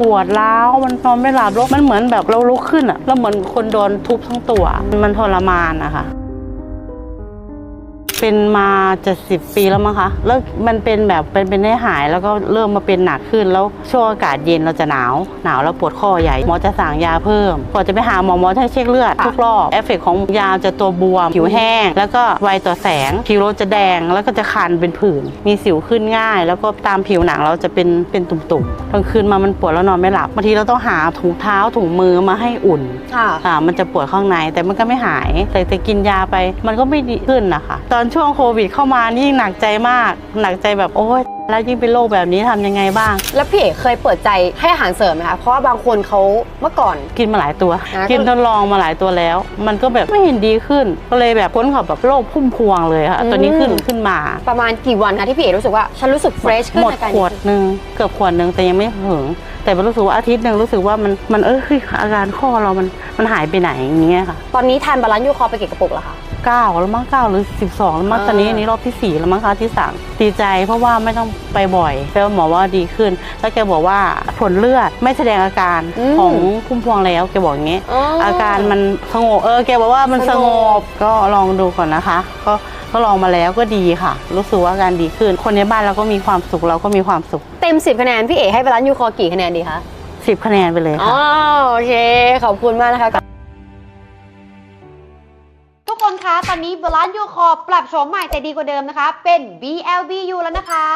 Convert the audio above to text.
ปวดร้าวมันนอนไม่หลับแล้วมันเหมือนแบบเราลุกขึ้นอะแล้วเหมือนคนโดนทุบทั้งตัว มันทรมานนะคะ เป็นมาจะสิบปีแล้วมั้งคะ แล้วมันเป็นแบบเป็นเป็นได้หายแล้วก็เริ่มมาเป็นหนักขึ้น แล้วช่วงอากาศเย็นเราจะหนาว หนาวแล้วปวดข้อใหญ่ หมอจะสั่งยาเพิ่มก่อนจะไปหาหมอหมอให้เช็คเลือดทุกรอบ เอฟเฟกต์ของยาจะตัวบวม ผิวแห้ง แล้วก็ไวต่อแสง ผิวเราจะแดง แล้วก็จะคันเป็นผื่น มีสิวขึ้นง่าย แล้วก็ตามผิวหนังเราจะเป็นเป็นตุ่มๆกลางคืนมามันปวดแล้วนอนไม่หลับบางทีเราต้องหาถุงเท้าถุงมือมาให้อุ่นค่ะอ่ามันจะปวดข้างในแต่มันก็ไม่หาย แต่แต่กินยาไปมันก็ไม่ดีขึ้นนะคะ ตอนช่วงโควิดเข้ามานี่ยิ่งหนักใจมาก หนักใจแบบโอ๊ยแล้วยิ่งเป็นโรคแบบนี้ทำยังไงบ้าง แล้วพี่เอกเคยเปิดใจให้อาหารเสริมไหมคะเพราะว่าบางคนเขาเมื่อก่อนกินมาหลายตัวอ่ากินทดลองมาหลายตัวแล้ว มันก็แบบไม่เห็นดีขึ้น ก็เลยแบบพ้นกับแบบโรคพุ่มพวงเลยค่ะอืมตัวนี้ขึ้นขึ้นมา ประมาณกี่วันคะที่พี่เอกรู้สึกว่าฉันรู้สึกเฟรชขึ้นหมดในการขวดหนึ่งเกือบขวดหนึ่งแต่ยังไม่ถึงแต่มันรู้สึกว่าอาทิตย์หนึ่งรู้สึกว่ามันมันเอ้ยอาการข้อเรามันมันหายไปไหนอย่างเงี้ยค่ะ ตอนนี้ทานบาลานซ์ยูคอไปกี่กระปุกแล้วคะ เก้าแล้วมั้งเก้าหรือสิบสองแล้วมั้งอ่าตอนนี้อันนี้รอบที่สี่แล้วมั้งคะที่สามดีใจเพราะว่าไม่ต้องไปบ่อยแปลว่าหมอว่าดีขึ้น แล้วแกบอกว่าผลเลือดไม่แสดงอาการของพุ่มพวงแล้วแกบอกอย่างงี้ อาการมันสงบเออแกบอกว่ามันสงบก็ลองดูก่อนนะคะ ก็ก็ลองมาแล้วก็ดีค่ะ รู้สึกว่าอาการดีขึ้น คนในบ้านเราก็มีความสุขเราก็มีความสุข เต็ม 10 คะแนน พี่เอกให้บาลานซ์ยูคอกี่คะแนนดีคะสิบคะแนนไปเลยอ๋อค่ะโอเค ขอบคุณมากนะคะ ตอนนี้บรานยูคอปรับโฉมใหม่แต่ดีกว่าเดิมนะคะ เป็น BLBU แล้วนะคะ